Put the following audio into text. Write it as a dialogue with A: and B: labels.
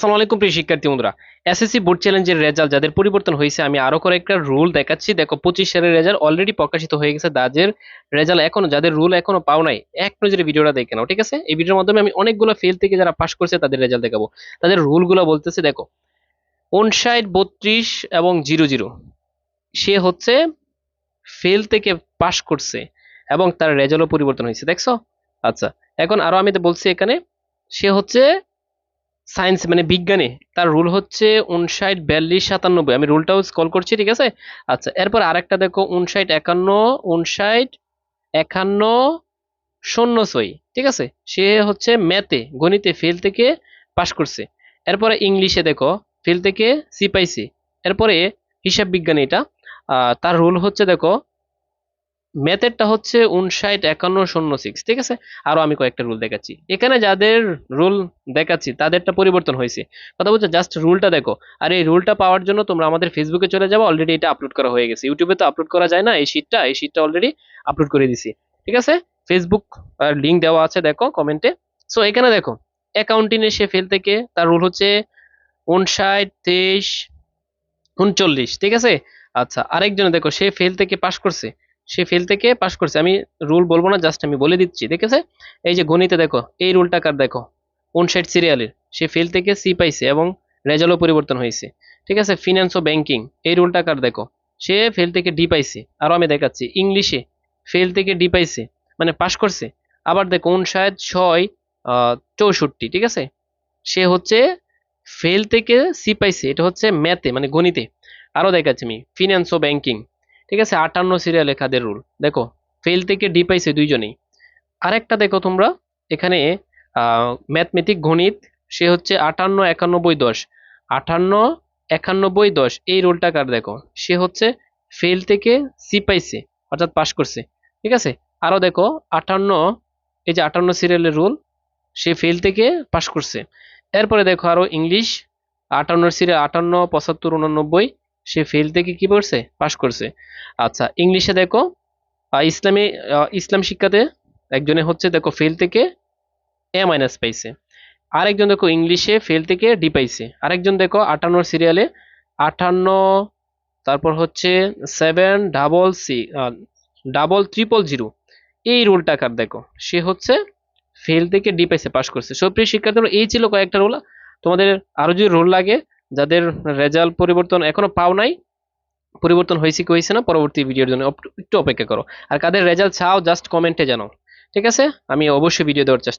A: আসসালামু আলাইকুম প্রিয় শিক্ষার্থী বন্ধুরা। এসএসসি বোর্ড চ্যালেঞ্জের রেজাল্ট যাদের পরিবর্তন হয়েছে, আমি আরও কয়েকটা রুল দেখাচ্ছি। দেখো, পঁচিশ সালের রেজাল্ট অলরেডি প্রকাশিত হয়ে গেছে। যাদের রেজাল্ট এখনও, যাদের রুল এখনও পাও নাই, এক নজরে ভিডিওটা দেখে নাও, ঠিক আছে? এই ভিডিওর মাধ্যমে আমি অনেকগুলো ফেল থেকে যারা পাস করছে, তাদের রেজাল্ট দেখাবো। তাদের রুলগুলো বলতেছে, দেখো উনষাট বত্রিশ এবং জিরো জিরো সে হচ্ছে ফেল থেকে পাস করছে এবং তার রেজাল্টও পরিবর্তন হয়েছে, দেখছ? আচ্ছা এখন আরও আমি তো বলছি এখানে, সে হচ্ছে সায়েন্স মানে বিজ্ঞানে, তার রুল হচ্ছে উনষাট বিয়াল্লিশ, সাতানব্বই। আমি রুলটাও কল করছি, ঠিক আছে? আচ্ছা এরপর আরেকটা দেখো উনষাট একান্ন উনষাট একান্ন, শূন্য ছয়, ঠিক আছে? সে হচ্ছে ম্যাথে, গণিতে ফেল থেকে পাশ করছে। এরপরে ইংলিশে দেখো, ফেল থেকে সি এরপরে হিসাব বিজ্ঞানে এটা। তার রুল হচ্ছে দেখো ম্যাথেরটা হচ্ছে উনষাট একান্ন শূন্য সিক্স ঠিক আছে? আরও আমি কয়েকটা রুল দেখাচ্ছি। এখানে যাদের রুল দেখাচ্ছি, তাদেরটা পরিবর্তন হয়েছে। কথা বলছে, জাস্ট রুলটা দেখো। আর এই রুলটা পাওয়ার জন্য তোমরা আমাদের ফেসবুকে চলে যাব অলরেডি এটা আপলোড করা হয়ে গেছে। ইউটিউবে তো আপলোড করা যায় না, এই শীটটা এই শীটটা অলরেডি আপলোড করে দিছি। ঠিক আছে? ফেসবুক লিঙ্ক দেওয়া আছে, দেখো কমেন্টে সো এখানে দেখো অ্যাকাউন্টিং সে ফেল থেকে, তার রুল হচ্ছে উনষাট, তেইশ, উনচল্লিশ, ঠিক আছে? আচ্ছা আরেকজনে দেখো, সে ফেল থেকে পাশ করছে। সে ফেল থেকে পাশ করছে। আমি রুল বলব না জাস্ট আমি বলে দিচ্ছি, দেখেছে? এই যে গণিতে দেখো, এই রুলটা কার দেখো? উনষাট সিরিয়ালের সে ফেল থেকে সি পাইছে এবং রেজাল্টও পরিবর্তন হয়েছে। ঠিক আছে? ফিনান্স ও ব্যাংকিং এই রুলটা কার দেখো? সে ফেল থেকে ডি পাইছে। আরও আমি দেখাচ্ছি। ইংলিশে ফেল থেকে ডি পাইছে মানে পাশ করছে। আবার দেখো, উনষাট, ছয় চৌষট্টি, ঠিক আছে? সে হচ্ছে ফেল থেকে সি পাইছে। এটা হচ্ছে ম্যাথে মানে গণিতে। আরও দেখাচ্ছি আমি। ফিনান্স ও ব্যাংকিং ঠিক আছে? আটান্ন সিরিয়ালে খাদের রুল দেখো ফেল থেকে ডি পাইছে দুইজনেই। আরেকটা দেখো তোমরা, এখানে ম্যাথমেটিক গণিত, সে হচ্ছে আটান্ন একানব্বই দশ। আটান্ন একানব্বই দশ, এই রুলটা কার দেখো? সে হচ্ছে ফেল থেকে সি পাইছে অর্থাৎ পাশ করছে। ঠিক আছে? আরও দেখো, আটান্ন, এই যে আটান্ন সিরিয়ালের রুল সে ফেল থেকে পাশ করছে। এরপরে দেখো আরও ইংলিশ আটান্ন সিরিয়াল আটান্ন, পঁচাত্তর, উননব্বই সে ফেল থেকে কি করছে? পাশ করছে। আচ্ছা ইংলিশে দেখো ইসলামী ইসলাম শিক্ষাতে একজনে হচ্ছে দেখো ফেল থেকে এ মাইনাস পাইছে। আরেকজন দেখো ইংলিশে ফেল থেকে ডি পাইছে। আরেকজন দেখো আটান্ন সিরিয়ালে আটান্ন, তারপর হচ্ছে seven double C double triple zero এই রুলটা কার দেখো? সে হচ্ছে ফেল থেকে ডি পাইছে পাস করছে। সুপ্রিয় শিক্ষার্থীরা, এই ছিল কয়েকটা রুল তোমাদের আরও যদি রুল লাগে যাদের রেজাল্ট পরিবর্তন এখনও পাও নাই, পরিবর্তন হয়েছে কি হয়েছে না, পরবর্তী ভিডিওর জন্য একটু অপেক্ষা করো। আর কাদের রেজাল্ট চাও জাস্ট কমেন্টে জানাও। ঠিক আছে? আমি অবশ্যই ভিডিও দেওয়ার চেষ্টা